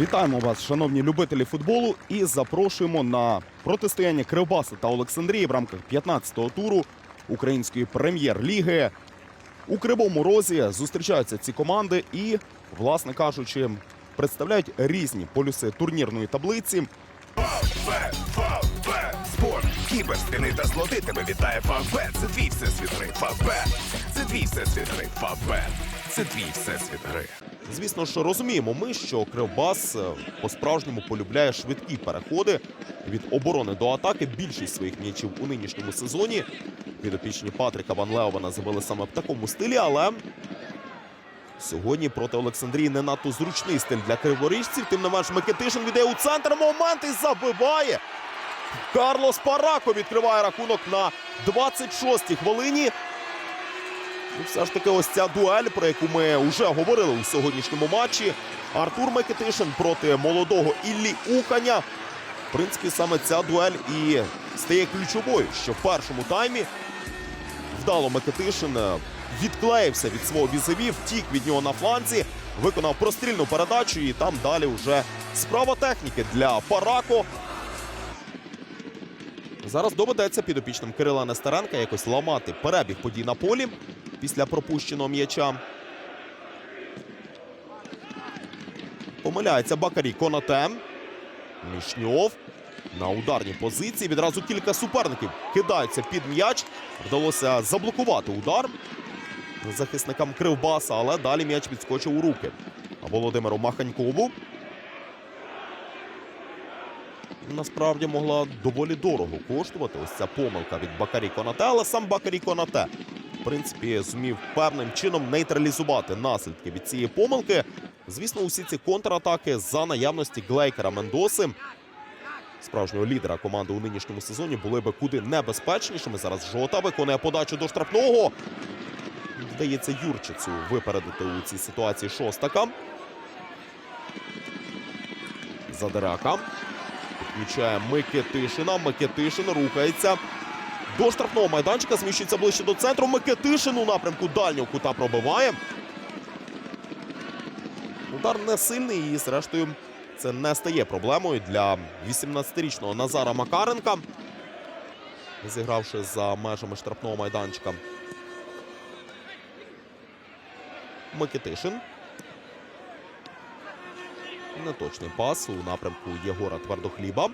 Вітаємо вас, шановні любителі футболу, і запрошуємо на протистояння Кривбаса та Олександрії в рамках 15-го туру української прем'єр-ліги. У Кривому Розі зустрічаються ці команди і, власне кажучи, представляють різні полюси турнірної таблиці. Фавбет, Фавбет, спорт, кібер, спини та злоти тебе вітає Фавбет. Це твій всесвіт гри. Фавбет. Це твій всесвіт гри. Фавбет. Це твій всесвіт гри. Звісно ж, розуміємо ми, що Кривбас е, по-справжньому полюбляє швидкі переходи від оборони до атаки. Більшість своїх м'ячів у нинішньому сезоні підопічні Патрика Ван Леована забили саме в такому стилі, але сьогодні проти Олександрії не надто зручний стиль для криворіжців. Тим не менш, Микитишин віддає у центр момент і забиває. Карлос Парако відкриває рахунок на 26-й хвилині. Ну, все ж таки, ось ця дуель, про яку ми вже говорили у сьогоднішньому матчі. Артур Микитишин проти молодого Іллі Уханя. В принципі, саме ця дуель і стає ключовою, що в першому таймі вдало Микитишин е, відклеївся від свого візові, втік від нього на фланзі, виконав прострільну передачу, і там далі вже справа техніки для Парако. Зараз доведеться підопічним Кирила Нестеренка якось ламати перебіг подій на полі після пропущеного м'яча. Помиляється Бакарі Конате. Мішньов на ударній позиції. Відразу кілька суперників кидаються під м'яч. Вдалося заблокувати удар захисникам Кривбаса, але далі м'яч відскочив у руки. Володимиру Маханькову. Насправді могла доволі дорого коштувати ось ця помилка від Бакарі Конате, але сам Бакарі Конате, принципі, зумів певним чином нейтралізувати наслідки від цієї помилки. Звісно, усі ці контратаки за наявності Глейкера Мендоси, справжнього лідера команди у нинішньому сезоні, були би куди небезпечнішими. Зараз Жота виконує подачу до штрафного. Вдається Юрчицю випередити у цій ситуації шостака. Задирака. Підключає Микитишина. Микитишин рухається до штрафного майданчика. Зміщується ближче до центру. Микитишин у напрямку дальнього кута пробиває. Удар не сильний і, зрештою, це не стає проблемою для 18-річного Назара Макаренка, зігравши за межами штрафного майданчика. Микитишин. Неточний пас у напрямку Єгора Твердохліба.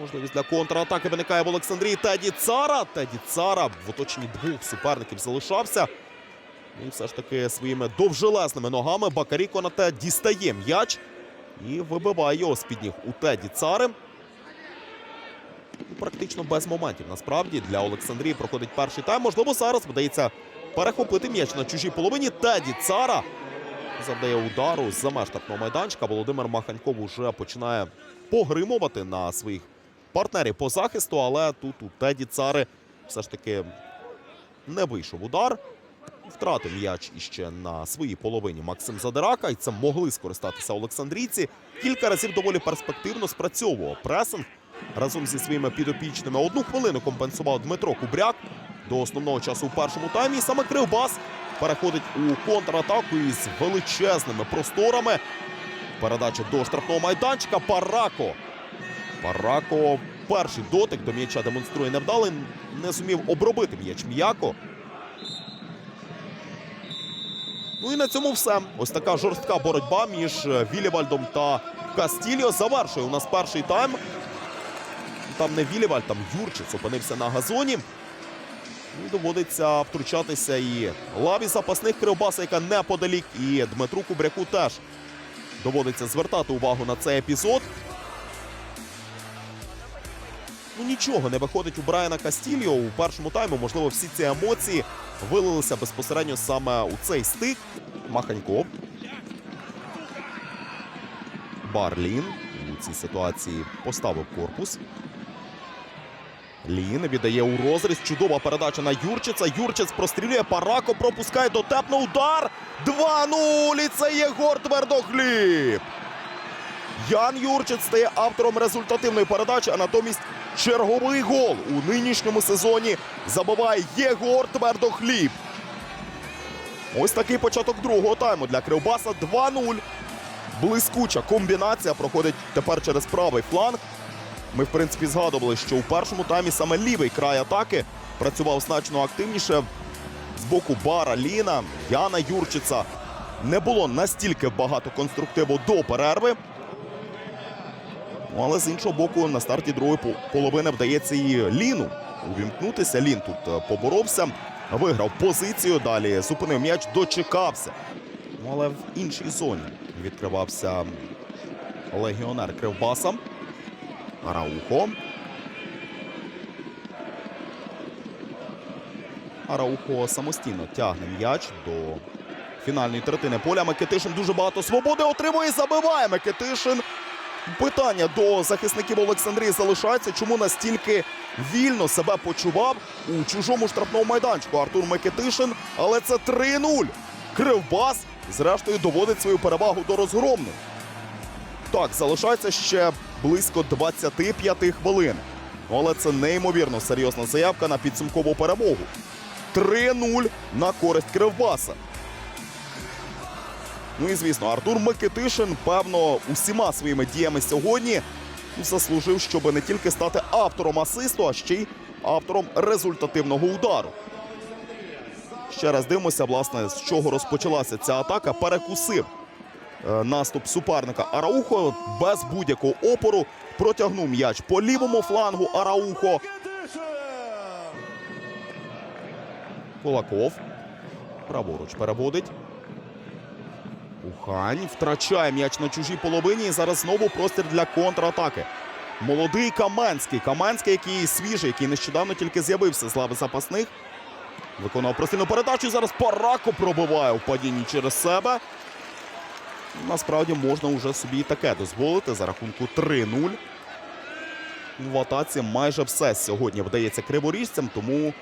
Можливість для контратаки виникає в Олександрії Теді Цара. Теді Цара в оточенні двох суперників залишався. І все ж таки своїми довжелезними ногами Бакарі Конате дістає м'яч і вибиває його з-під ніг у Теді Цари. Практично без моментів. Насправді для Олександрії проходить перший тайм. Можливо, зараз вдається перехопити м'яч на чужій половині. Теді Цара завдає удару з-за меж штрафного майданчика. Володимир Маханьков уже починає погримувати на своїх партнерів по захисту, але тут у Теді Цари все ж таки не вийшов удар. Втратив м'яч іще на своїй половині Максим Задирака, і це могли скористатися Олександрійці. Кілька разів доволі перспективно спрацьовував пресинг разом зі своїми підопічними. Одну хвилину компенсував Дмитро Кубряк до основного часу у першому таймі. Саме Кривбас переходить у контратаку із величезними просторами. Передача до штрафного майданчика. Парако. Парако перший дотик до м'яча демонструє невдалий. Не зумів обробити м'яч м'яко. Ну і на цьому все. Ось така жорстка боротьба між Вілівальдом та Кастільо. Завершує у нас перший тайм. Там не Вілівальд, там Юрчиц опинився на газоні. І доводиться втручатися і лаві запасних Кривбаса, яка неподалік, і Дмитру Кубряку теж доводиться звертати увагу на цей епізод. Ну нічого не виходить у Брайана Кастільо у першому таймі. Можливо, всі ці емоції вилилися безпосередньо саме у цей стик. Маханьков. Барлін у цій ситуації поставив корпус. Лін віддає у розріз. Чудова передача на Юрчица. Юрчиц прострілює. Парако пропускає дотепно удар. 2-0. І це Єгор Твердохліб. Ян Юрчиц стає автором результативної передачі, а натомість черговий гол у нинішньому сезоні забиває Єгор блискуча комбінація проходить тепер через правий фланг. Ми, в принципі, згадували, що у першому таймі саме лівий край атаки працював значно активніше. З боку Бара Ліна, Яна Юрчица. Не було настільки багато конструктиву до перерви. Ну, але з іншого боку, на старті другої половини вдається і Ліну увімкнутися. Лін тут е, поборовся, виграв позицію. Далі зупинив м'яч, дочекався. Ну, але в іншій зоні відкривався легіонер Кривбаса. Араухо. Араухо самостійно тягне м'яч до фінальної третини поля. Микитишин дуже багато свободи отримує і забиває Микитишин. Питання до захисників Олександрії залишається, чому настільки вільно себе почував у чужому штрафному майданчику Артур Микитишин. Але це 3-0. Кривбас, зрештою, доводить свою перевагу до розгромних. Так, залишається ще близько 25 хвилин. Але це неймовірно серйозна заявка на підсумкову перемогу. 3-0 на користь Кривбаса. Ну і звісно, Артур Микитишин, певно, усіма своїми діями сьогодні заслужив, щоб не тільки стати автором асисту, а ще й автором результативного удару. Ще раз дивимося, власне, з чого розпочалася ця атака. Перекусив наступ суперника Араухо без будь-якого опору. Протягнув м'яч по лівому флангу Араухо. Кулаков. Праворуч переводить. Ухань втрачає м'яч на чужій половині. І зараз знову простір для контратаки. Молодий Каменський. Каменський, який свіжий, який нещодавно тільки з'явився з лави запасних. Виконав простильну передачу. Зараз Парако пробиває у падінні через себе. Насправді можна вже собі і таке дозволити за рахунку 3-0. В атаці майже все сьогодні вдається криворіжцям, тому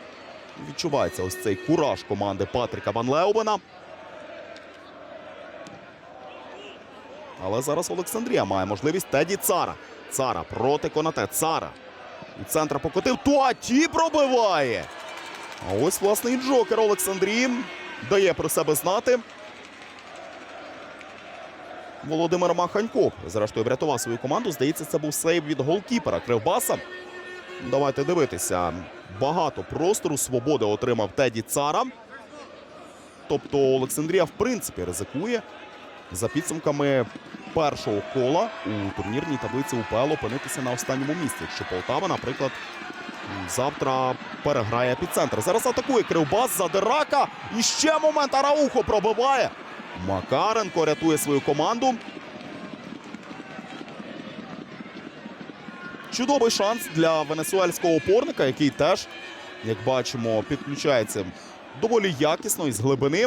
відчувається ось цей кураж команди Патріка Ван Леобена. Але зараз Олександрія має можливість Теді Цара. Цара проти Конате. Цара. У центр покотив. Туаті пробиває. А ось власний Джокер Олександрії дає про себе знати. Володимир Маханько, зрештою, врятував свою команду. Здається, це був сейв від голкіпера Кривбаса. Давайте дивитися. Багато простору свободи отримав Теді Цара. Тобто Олександрія, в принципі, ризикує за підсумками першого кола у турнірній таблиці УПЛ опинитися на останньому місці. Якщо Полтава, наприклад, завтра переграє епіцентр. Зараз атакує Кривбас, Задирака. І ще момент Араухо пробиває. Макаренко рятує свою команду. Чудовий шанс для венесуельського опорника, який теж, як бачимо, підключається доволі якісно і з глибини.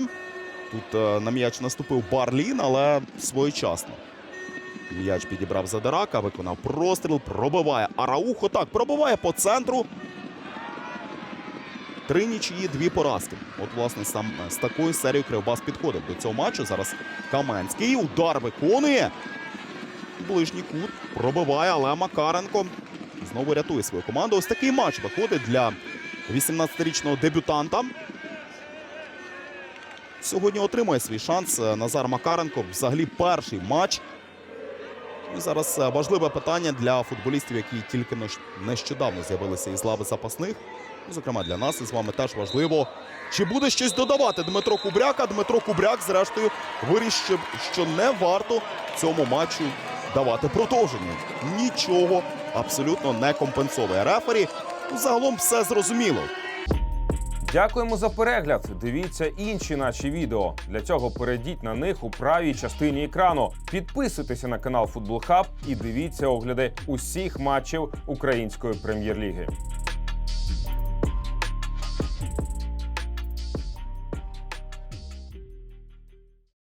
Тут е, на м'яч наступив Барлін, але своєчасно. М'яч підібрав Задирака, виконав простріл, пробиває Араухо. Так, пробиває по центру. Три нічиї, дві поразки. От, власне, сам е, з такою серією Кривбас підходив до цього матчу. Зараз Каменський удар виконує. Ближній кут пробиває, але Макаренко знову рятує свою команду. Ось такий матч виходить для 18-річного дебютанта. Сьогодні отримує свій шанс е, Назар Макаренко. Взагалі перший матч. І зараз е, важливе питання для футболістів, які тільки нещодавно з'явилися із лави запасних. Зокрема, для нас із вами теж важливо. Чи буде щось додавати Дмитро Кубряк? А Дмитро Кубряк, зрештою, вирішив, що не варто цьому матчу давати продовження. Нічого абсолютно не компенсовує рефері. Загалом все зрозуміло. Дякуємо за перегляд. Дивіться інші наші відео. Для цього перейдіть на них у правій частині екрану. Підписуйтеся на канал Футбол Хаб і дивіться огляди усіх матчів української прем'єр-ліги.